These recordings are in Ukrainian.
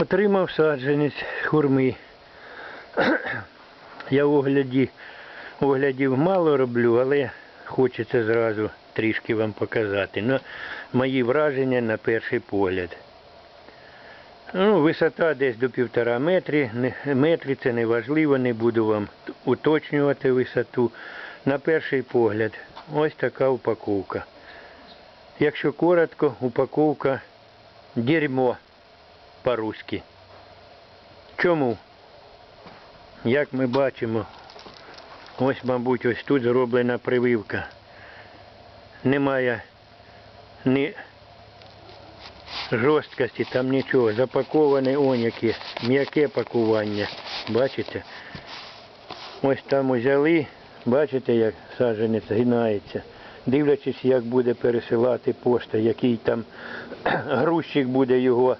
Отримав саджанець хурми. Я огляді, оглядів мало роблю, але хочеться зразу трішки вам показати. Ну, мої враження на перший погляд. Ну, висота десь до півтора метрі. Метрі це не важливо, не буду вам уточнювати висоту. На перший погляд, ось така упаковка. Якщо коротко, упаковка дерьмо по-руськи. Чому? Як ми бачимо, ось, мабуть, ось тут зроблена прививка. Немає ні жорсткості, там нічого. Запаковане он яке, м'яке пакування. Бачите? Ось там узяли, бачите, як саджанець гинається. Дивлячись, як буде пересилати пошта, який там грузчик буде його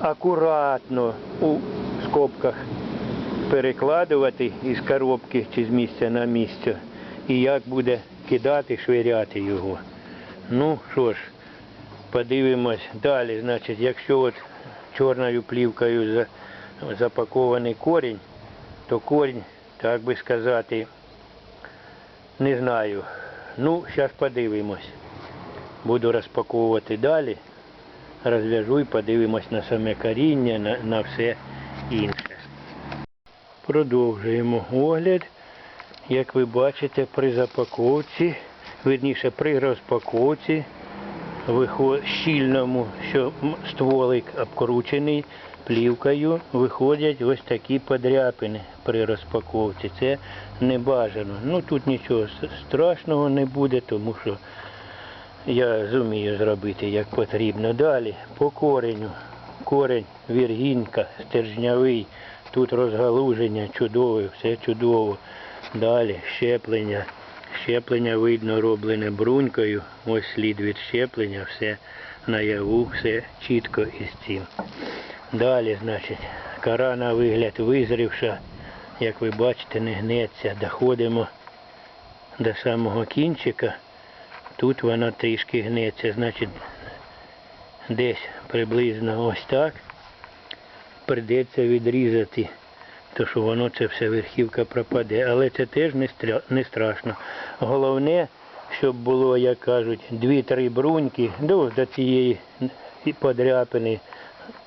акуратно у скобках перекладувати із коробки чи з місця на місце. І як буде кидати, швиряти його. Ну що ж, подивимось далі. Значить, якщо от чорною плівкою запакований корінь, то корінь, так би сказати, не знаю. Ну, зараз подивимось. Буду розпаковувати далі. Розв'яжу і подивимось на саме коріння, на, на все інше. Продовжуємо огляд. Як ви бачите, при запаковці, верніше при розпаковці, щільному, що стволик обкручений плівкою, виходять ось такі подряпини при розпаковці. Це не бажано. Ну тут нічого страшного не буде, тому що я зумію зробити як потрібно. Далі по кореню. Корень віргінка, стержнявий, тут розгалуження чудове, все чудово. Далі щеплення. Щеплення видно роблене брунькою. Ось слід від щеплення, все наяву, все чітко із цим. Далі, значить, кора на вигляд визрівша, як ви бачите, не гнеться. Доходимо до самого кінчика. Тут вона трішки гнеться, значить десь приблизно ось так. Придеться відрізати, то що воно це все верхівка пропаде. Але це теж не, стря... не страшно. Головне, щоб було, як кажуть, дві-три бруньки до цієї подряпини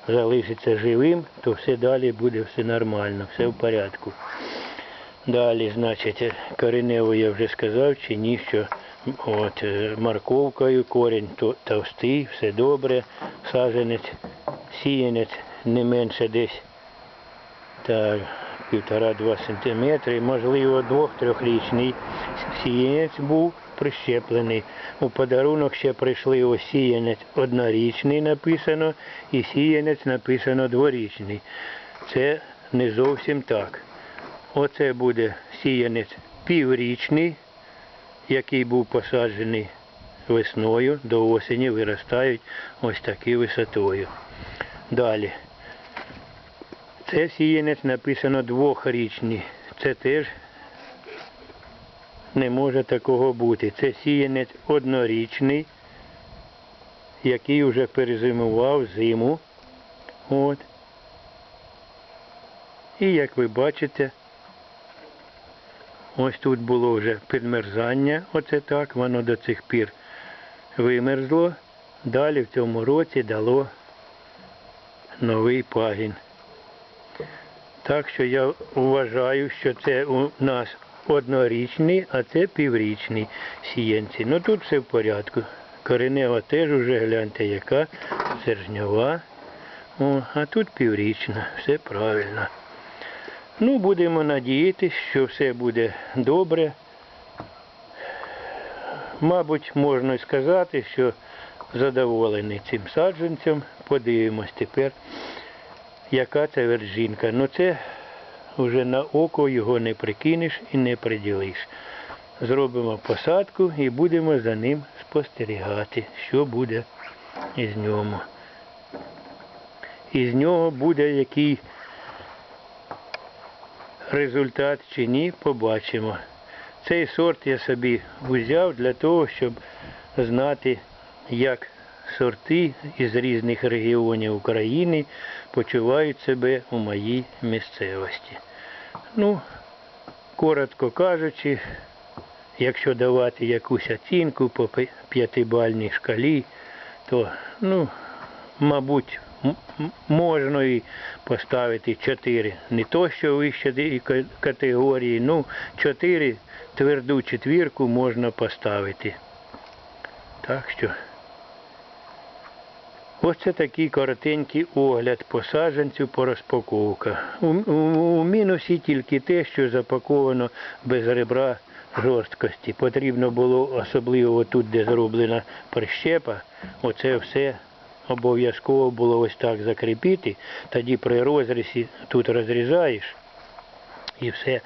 залишиться живим, то все далі буде все нормально, все в порядку. Далі, значить, коренево я вже сказав, чи ні, що от, е, морковкою корінь то- товстий, все добре, саженець, сіянець не менше десь півтора-два сантиметри, можливо, двох-трьохрічний сіянець був прищеплений. У подарунок ще прийшли ось сіянець однорічний написано і сіянець написано дворічний. Це не зовсім так. Оце буде сіянець піврічний, який був посаджений весною, до осені виростають ось такі висотою. Далі. Це сіянець написано двохрічний. Це теж не може такого бути. Це сіянець однорічний, який вже перезимував зиму. От. І як ви бачите, ось тут було вже підмерзання, оце так, воно до цих пір вимерзло. Далі в цьому році дало новий пагін. Так що я вважаю, що це у нас однорічний, а це піврічний сіянці. Ну тут все в порядку. Коренева теж уже гляньте, яка сержньова. О, а тут піврічна, все правильно. Ну, будемо надіятися, що все буде добре. Мабуть, можна сказати, що задоволений цим саджанцем. Подивимось тепер, яка це вержинка. Ну це вже на око його не прикинеш і не приділиш. Зробимо посадку і будемо за ним спостерігати, що буде із нього. Із нього буде який результат чи ні, побачимо. Цей сорт я собі взяв для того, щоб знати, як сорти із різних регіонів України почувають себе у моїй місцевості. Ну, коротко кажучи, якщо давати якусь оцінку по п'ятибальній шкалі, то, ну, мабуть, можна і поставити 4. Не то, що вище категорії, ну, 4 тверду четвірку можна поставити. Так що. Ось це такий коротенький огляд по саджанцю по розпаковках. У, у, у мінусі тільки те, що запаковано без ребра жорсткості. Потрібно було особливо тут, де зроблена прищепа, оце все обов'язково було ось так закріпити. Тоді при розрізі тут розрізаєш і все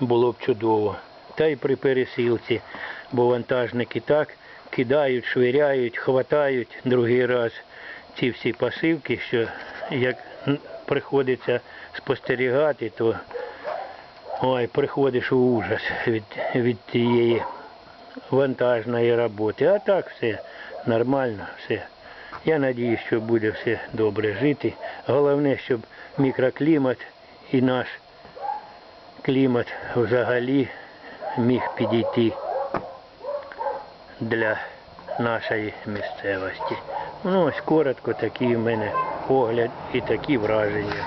було б чудово. Та й при пересилці, бо вантажники так кидають, швиряють, хватають другий раз ці всі посилки, що як приходиться спостерігати, то ой, приходиш у ужас від, від тієї вантажної роботи. А так все нормально, все. Я надіюсь, що буде все добре жити. Головне, щоб мікроклімат і наш клімат взагалі міг підійти для нашої місцевості. Ну, ось коротко такий в мене погляд і такі враження.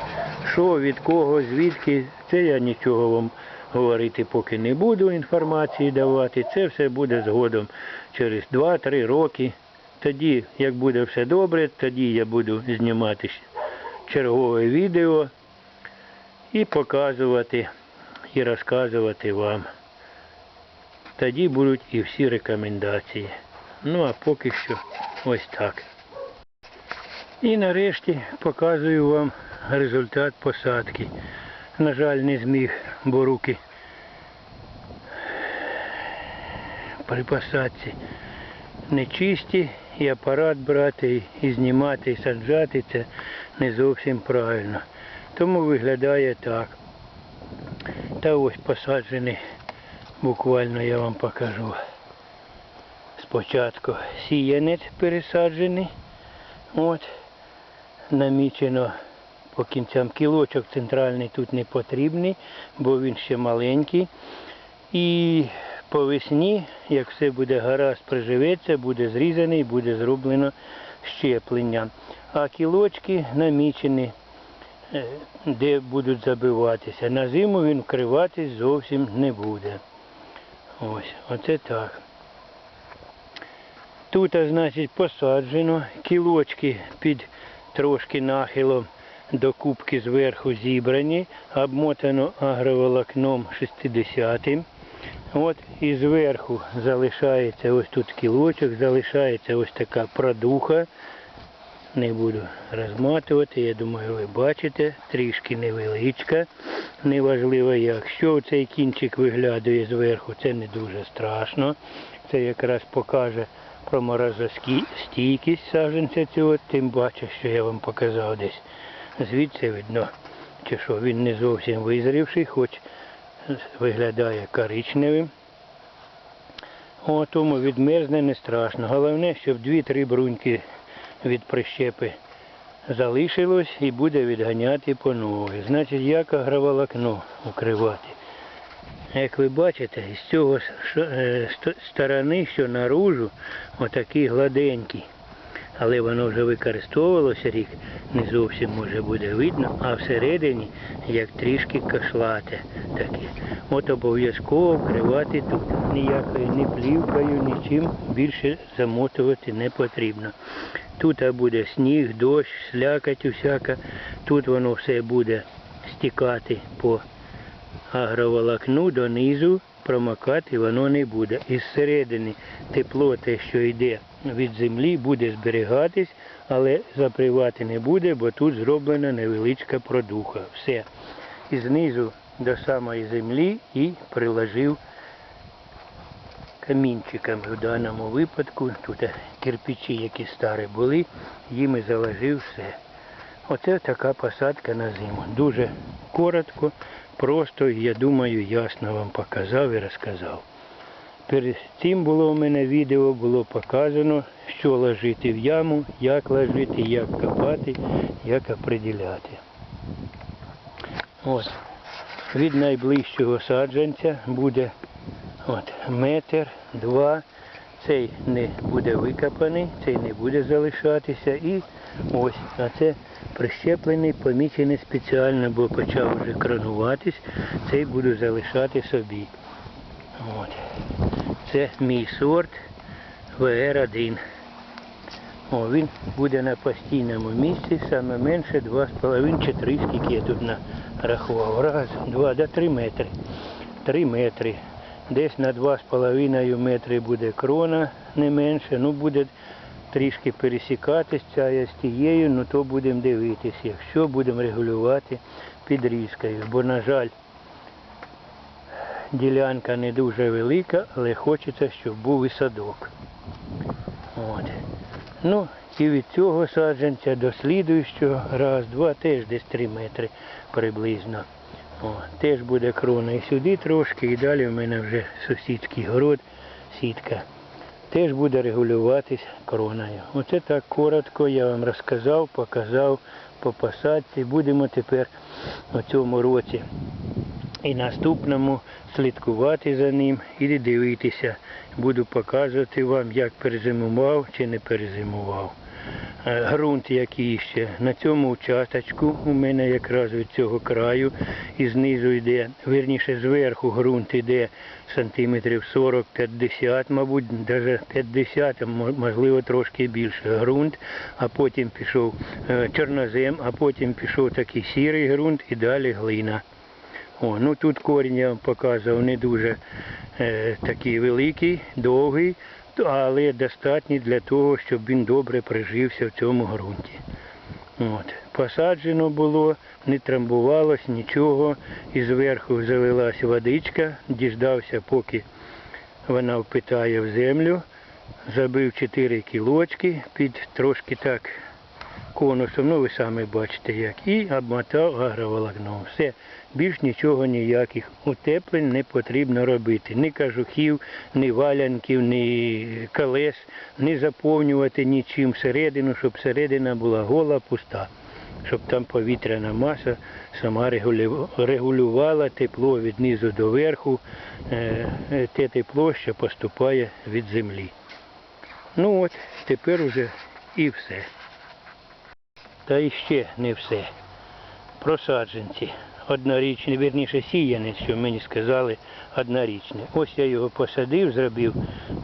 Що, від кого, звідки, це я нічого вам говорити поки не буду, інформації давати. Це все буде згодом через 2-3 роки. Тоді, як буде все добре, тоді я буду знімати чергове відео і показувати і розказувати вам. Тоді будуть і всі рекомендації. Ну а поки що ось так. І нарешті показую вам результат посадки. На жаль, не зміг, бо руки при посадці не чисті, і апарат брати, і знімати, і саджати це не зовсім правильно. Тому виглядає так. Та ось посаджений, буквально я вам покажу. Спочатку сіянець пересаджений. От, намічено по кінцям кілочок центральний тут не потрібний, бо він ще маленький. І по весні, як все буде гаразд, приживеться, буде зрізаний, буде зроблено щеплення. А кілочки намічені, е, де будуть забиватися. На зиму він вкриватись зовсім не буде. Ось, оце так. Тут, значить, посаджено, кілочки під трошки нахилом до кубки зверху зібрані, обмотано агроволокном 60-м. От і зверху залишається ось тут кілочок, залишається ось така продуха. Не буду розматувати, я думаю, ви бачите, трішки невеличка, неважливо як. Що цей кінчик виглядає зверху, це не дуже страшно. Це якраз покаже про морозостійкість саджанця цього, тим паче, що я вам показав десь. Звідси видно, чи що він не зовсім визрівший, хоч виглядає коричневим. Тому відмерзне не страшно. Головне, щоб дві-три бруньки від прищепи залишилось і буде відганяти по новій. Значить, як агроволокно укривати. Як ви бачите, з цього е, ст- сторони, що наружу, отакий гладенький. Але воно вже використовувалося рік, не зовсім може буде видно, а всередині як трішки кашлате таке. От обов'язково вкривати тут. Ніякою ні плівкою, нічим більше замотувати не потрібно. Тут буде сніг, дощ, слякоть усяка. Тут воно все буде стікати по агроволокну донизу, промокати воно не буде. Із середини тепло, те, що йде від землі, буде зберігатись, але запривати не буде, бо тут зроблена невеличка продуха. Все. І знизу до самої землі і приложив камінчиками в даному випадку. Тут кирпичі, які старі були, їм і заложив все. Оце така посадка на зиму. Дуже коротко, просто, я думаю, ясно вам показав і розказав. Перед цим було у мене відео, було показано, що ложити в яму, як ложити, як копати, як определяти. От. Від найближчого саджанця буде от, метр, два. Цей не буде викопаний, цей не буде залишатися. І ось, а це прищеплений, помічений спеціально, бо почав вже кронуватись. Цей буду залишати собі. От. Це мій сорт VR1. О, він буде на постійному місці, саме менше 2,5 чи 3, скільки я тут нарахував. Раз, два, да три метри. Три метри. Десь на 2,5 метри буде крона, не менше. Ну буде трішки пересікатись ця з тією, ну то будемо дивитися. Якщо будемо регулювати підрізкою. Бо, на жаль, ділянка не дуже велика, але хочеться, щоб був і садок. От. Ну, і від цього саджанця до слідуючого, раз, два, теж десь 3 метри приблизно. О, теж буде крона і сюди трошки, і далі в мене вже сусідський город, сітка. Теж буде регулюватись короною. Оце так коротко я вам розказав, показав по посадці. Будемо тепер у цьому році і наступному слідкувати за ним і дивитися. Буду показувати вам, як перезимував чи не перезимував. Е, Грунт який ще. На цьому участочку у мене якраз від цього краю і знизу йде, вірніше зверху ґрунт йде сантиметрів 40-50, мабуть, навіть 50, можливо трошки більше ґрунт, а потім пішов е, чорнозем, а потім пішов такий сірий ґрунт і далі глина. О, ну тут корінь я вам показував не дуже е, такий великий, довгий, але достатні для того, щоб він добре прижився в цьому ґрунті. От. Посаджено було, не трамбувалось нічого, і зверху залилась водичка, діждався, поки вона впитає в землю, забив 4 кілочки під трошки так конусом, ну ви самі бачите як, і обмотав агроволокном. Все, більш нічого ніяких утеплень не потрібно робити. Ні кажухів, ні валянків, ні колес, не заповнювати нічим всередину, щоб середина була гола, пуста. Щоб там повітряна маса сама регулювала тепло від низу до верху, е, е, те тепло, що поступає від землі. Ну от, тепер уже і все. Та іще не все. Просадженці. Однорічний, вірніше сіянець, що мені сказали, однорічний. Ось я його посадив, зробив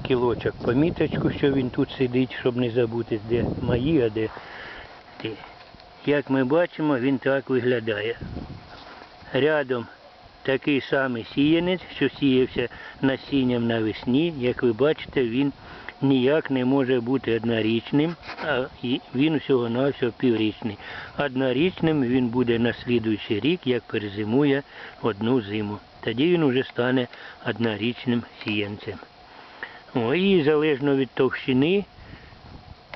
кілочок поміточку, що він тут сидить, щоб не забути, де мої, а де ті. Як ми бачимо, він так виглядає. Рядом такий самий сіянець, що сіявся насінням навесні. Як ви бачите, він ніяк не може бути однорічним, а він всього навсього піврічний. Однорічним він буде на слідуючий рік, як перезимує одну зиму. Тоді він уже стане однорічним сіянцем. І залежно від товщини,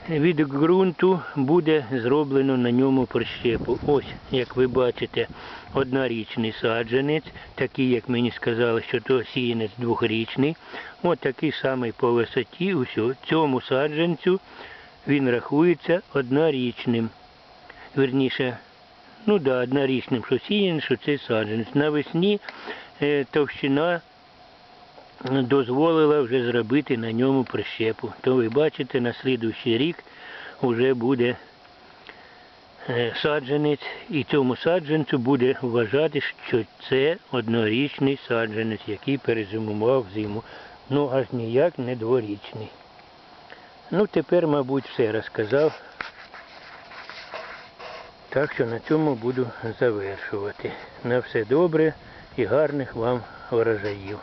від ґрунту буде зроблено на ньому прищепу. Ось, як ви бачите, однорічний саджанець, такий, як мені сказали, що то сіянець двохрічний. Ось такий самий по висоті. Усьо. Цьому саджанцю він рахується однорічним. Вірніше, ну да, однорічним, що сіянець, що це саджанець. Навесні е, товщина дозволила вже зробити на ньому прищепу. То ви бачите, на слідуючий рік вже буде е, саджанець, і цьому саджанцю буде вважати, що це однорічний саджанець, який перезимував зиму. Ну аж ніяк не дворічний. Ну тепер, мабуть, все розказав. Так що на цьому буду завершувати. На все добре і гарних вам врожаїв.